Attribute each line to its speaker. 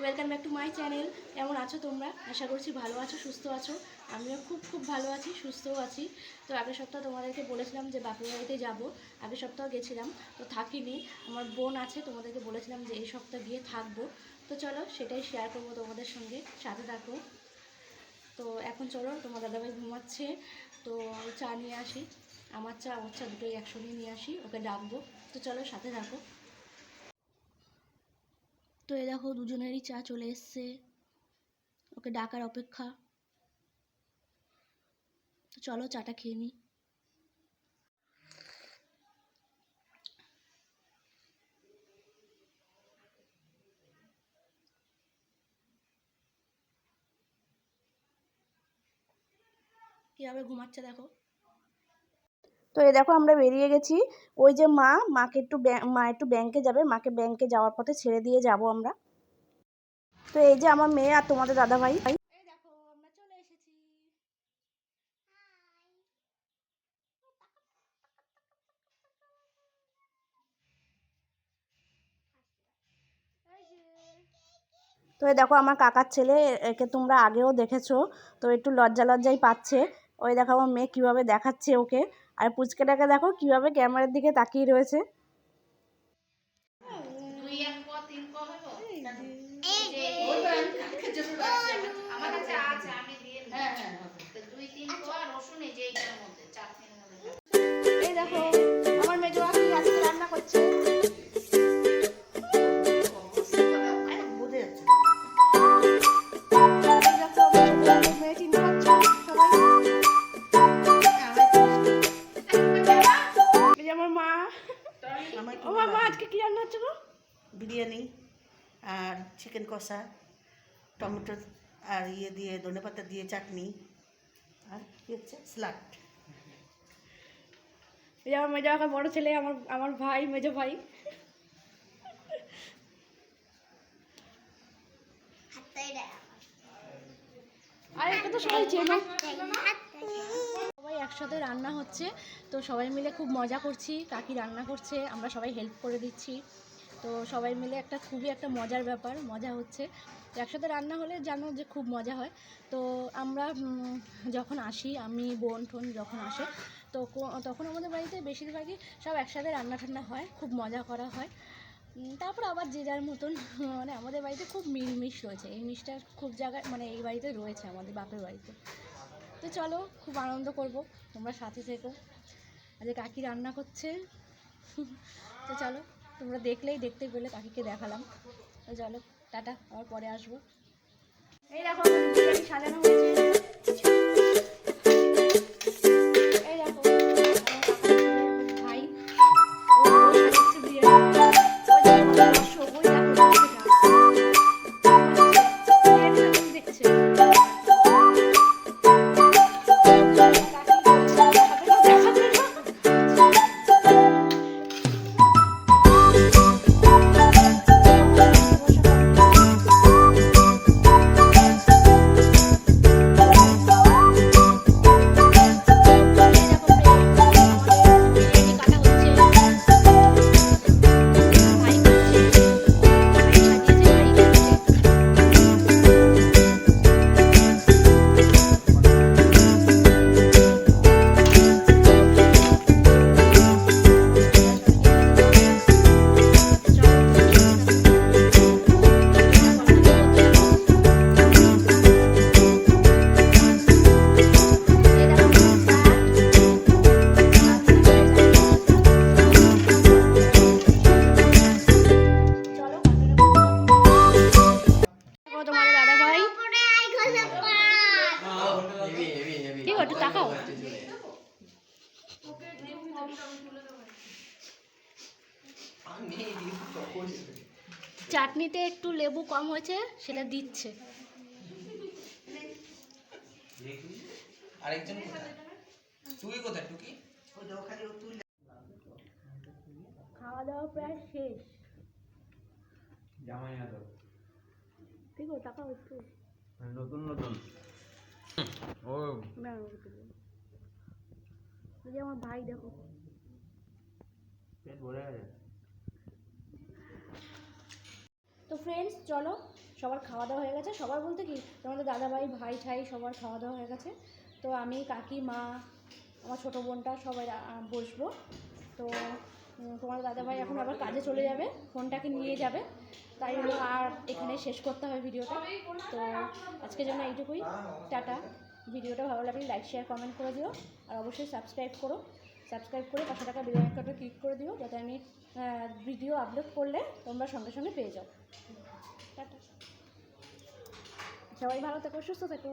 Speaker 1: Welcome back to my channel কেমন আছো তোমরা? আশা করছি ভালো আছো, সুস্থ আছো। আমিও খুব খুব ভালো আছি, সুস্থও আছি। তো আগের সপ্তাহ তোমাদেরকে বলেছিলাম যে বাপের বাড়িতে যাব। আগের সপ্তাহ গেছিলাম, তো থাকিনি। আমার বোন আছে, তোমাদেরকে বলেছিলাম যে এই সপ্তাহ গিয়ে থাকব। তো চলো, সেটাই শেয়ার করব তোমাদের সঙ্গে, সাথে থাকো। তো এখন চলো, তোমার দাদাভাই ঘুমাচ্ছে। তো চা নিয়ে আসি। আমার চা আমার চা দুটোই একসঙ্গে নিয়ে আসি, ওকে ডাকবো। তো চলো, সাথে থাকো। তো এ দেখো দুজনেরই চা চলে এসছে। ওকে ডাকার অপেক্ষা। তো চলো চাটা খেয়ে নিই কীভাবে ঘুমাচ্ছে দেখো? তো এই দেখো আমরা বেরিয়ে গেছি। ওই যে মা মাকে একটু মা একটু ব্যাংকে যাবে মাকে ব্যাংকে যাওয়ার পথে ছেড়ে দিয়ে যাব আমরা। তো এই যে আমার মেয়ে আর তোমাদের দাদা ভাই তো এই দেখো আমার কাকার ছেলে একে তোমরা আগেও দেখেছ তো একটু লজ্জা লজ্জাই পাচ্ছে। ওই দেখো আমার মেয়ে কীভাবে দেখাচ্ছে ওকে। আর পুচকেটাকে দেখো কীভাবে ক্যামেরার দিকে তাকিয়ে রয়েছে।
Speaker 2: দুই এক তিন যে
Speaker 1: মা
Speaker 3: আমার কি
Speaker 1: আমার মা আজকে কি রান্না হচ্ছে গো?
Speaker 3: বিরিয়ানি আর চিকেন কষা টমেটো আর ইয়ে দিয়ে ধনেপাতা দিয়ে চাটনি। আর কি হচ্ছে? স্লাড
Speaker 1: এই যে আমার মেজো কাকা বড় ছেলে আমার আমার ভাই মেজো ভাই। আর এটা তো সবাই চেনো। সবাই একসাথে রান্না হচ্ছে। তো সবাই মিলে খুব মজা করছি, কাকি রান্না করছে, আমরা সবাই হেল্প করে দিচ্ছি। তো সবাই মিলে একটা খুবই একটা মজার ব্যাপার, মজা হচ্ছে। একসাথে রান্না হলে জানো যে খুব মজা হয়। তো আমরা যখন আসি, আমি, বোন টোন যখন আসে, তো তখন আমাদের বাড়িতে বেশিরভাগই সব একসাথে রান্না টান্না হয়, খুব মজা করা হয়। তারপর আবার যে যার মতন মানে আমাদের বাড়িতে খুব মিলমিশ রয়েছে। এই মিশটা খুব জায়গায় মানে এই বাড়িতে রয়েছে, আমাদের বাপের বাড়িতে। তো চলো, খুব আনন্দ করব, তোমরা সাথে থেকো। আজকে কাকি রান্না করছে। তো চলো, তোমরা দেখলেই দেখতে পেলে কাকিকে দেখালাম। তো চলো, টাটা, আবার পরে আসব। এই দেখো সাজানো হয়েছে। চাটনিতে একটু লেবু কম হয়েছে সেটা দিচ্ছে।
Speaker 4: আরেকজন তুই কোথায় টুকি?
Speaker 1: খাওয়া দাওয়া প্রায় শেষ।
Speaker 4: জামাই আদর।
Speaker 1: ঠিক আছে তাকাও
Speaker 4: নতুন নতুন। ও
Speaker 1: না, আমার ভাই দেখো।
Speaker 4: পেট ভরে
Speaker 1: তো ফ্রেন্ডস চলো, সবার খাওয়া দাওয়া হয়ে গেছে। সবার বলতে কি, তোমাদের দাদাভাই, ভাই, ঠাই সবার খাওয়া দাওয়া হয়ে গেছে। তো আমি, কাকি, মা, আমার ছোটো বোনটা সবাই বসবো। তো তোমার দাদাভাই এখন আবার কাজে চলে যাবে, ফোনটাকে নিয়ে যাবে। তাই আর এখানে শেষ করতে হবে ভিডিওটা। তো আজকের জন্য এইটুকুই। টাটা। ভিডিওটা ভালো লাগলে লাইক শেয়ার কমেন্ট করে দিও। আর অবশ্যই সাবস্ক্রাইব করো। সাবস্ক্রাইব করে পাশে টাকা বেল আইকনটা ক্লিক করে দিও, যাতে আমি ভিডিও আপলোড করলে তোমরা সঙ্গে সঙ্গে পেয়ে যাও। সবাই ভালো থেকো, সুস্থ থেকো।